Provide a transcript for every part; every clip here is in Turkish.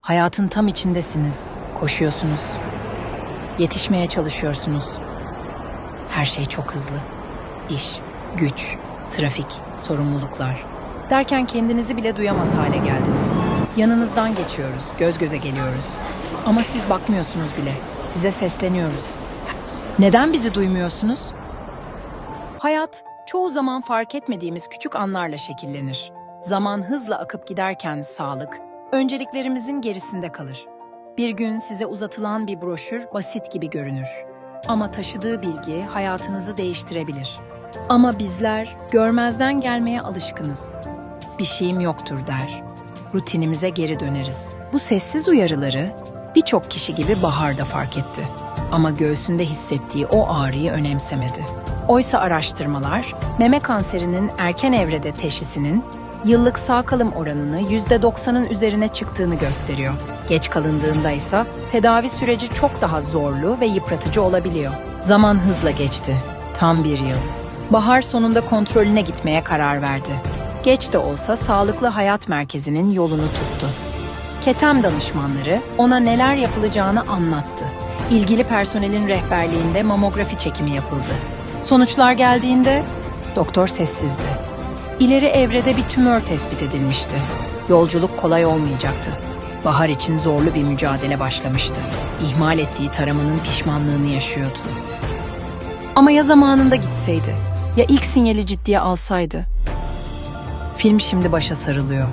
Hayatın tam içindesiniz. Koşuyorsunuz. Yetişmeye çalışıyorsunuz. Her şey çok hızlı. İş, güç, trafik, sorumluluklar. Derken kendinizi bile duyamaz hale geldiniz. Yanınızdan geçiyoruz, göz göze geliyoruz. Ama siz bakmıyorsunuz bile. Size sesleniyoruz. Neden bizi duymuyorsunuz? Hayat çoğu zaman fark etmediğimiz küçük anlarla şekillenir. Zaman hızla akıp giderken sağlık önceliklerimizin gerisinde kalır. Bir gün size uzatılan bir broşür basit gibi görünür. Ama taşıdığı bilgi hayatınızı değiştirebilir. Ama bizler görmezden gelmeye alışkınız. Bir şeyim yoktur der. Rutinimize geri döneriz. Bu sessiz uyarıları birçok kişi gibi Bahar da fark etti. Ama göğsünde hissettiği o ağrıyı önemsemedi. Oysa araştırmalar meme kanserinin erken evrede teşhisinin yıllık sağ kalım oranını %90'ın üzerine çıktığını gösteriyor. Geç kalındığında ise tedavi süreci çok daha zorlu ve yıpratıcı olabiliyor. Zaman hızla geçti. Tam bir yıl. Bahar sonunda kontrolüne gitmeye karar verdi. Geç de olsa sağlıklı hayat merkezinin yolunu tuttu. Ketem danışmanları ona neler yapılacağını anlattı. İlgili personelin rehberliğinde mamografi çekimi yapıldı. Sonuçlar geldiğinde doktor sessizdi. İleri evrede bir tümör tespit edilmişti. Yolculuk kolay olmayacaktı. Bahar için zorlu bir mücadele başlamıştı. İhmal ettiği taramanın pişmanlığını yaşıyordu. Ama ya zamanında gitseydi? Ya ilk sinyali ciddiye alsaydı? Film şimdi başa sarılıyor.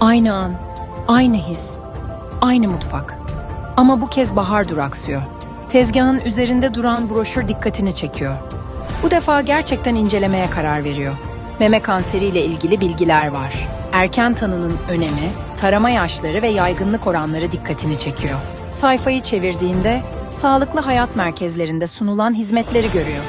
Aynı an, aynı his, aynı mutfak. Ama bu kez Bahar duraksıyor. Tezgahın üzerinde duran broşür dikkatini çekiyor. Bu defa gerçekten incelemeye karar veriyor. Meme kanseriyle ilgili bilgiler var. Erken tanının önemi, tarama yaşları ve yaygınlık oranları dikkatini çekiyor. Sayfayı çevirdiğinde sağlıklı hayat merkezlerinde sunulan hizmetleri görüyor.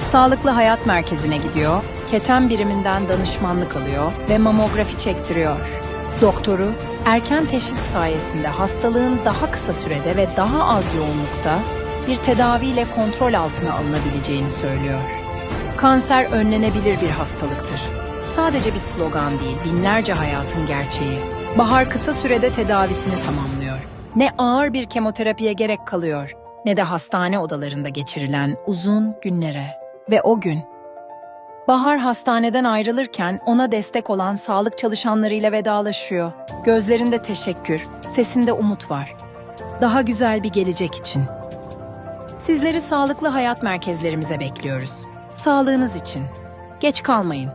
Sağlıklı Hayat Merkezi'ne gidiyor, keten biriminden danışmanlık alıyor ve mamografi çektiriyor. Doktoru, erken teşhis sayesinde hastalığın daha kısa sürede ve daha az yoğunlukta bir tedaviyle kontrol altına alınabileceğini söylüyor. Kanser önlenebilir bir hastalıktır. Sadece bir slogan değil, binlerce hayatın gerçeği. Bahar kısa sürede tedavisini tamamlıyor. Ne ağır bir kemoterapiye gerek kalıyor, ne de hastane odalarında geçirilen uzun günlere. Ve o gün Bahar hastaneden ayrılırken ona destek olan sağlık çalışanlarıyla vedalaşıyor. Gözlerinde teşekkür, sesinde umut var. Daha güzel bir gelecek için. Sizleri sağlıklı hayat merkezlerimize bekliyoruz. Sağlığınız için. Geç kalmayın.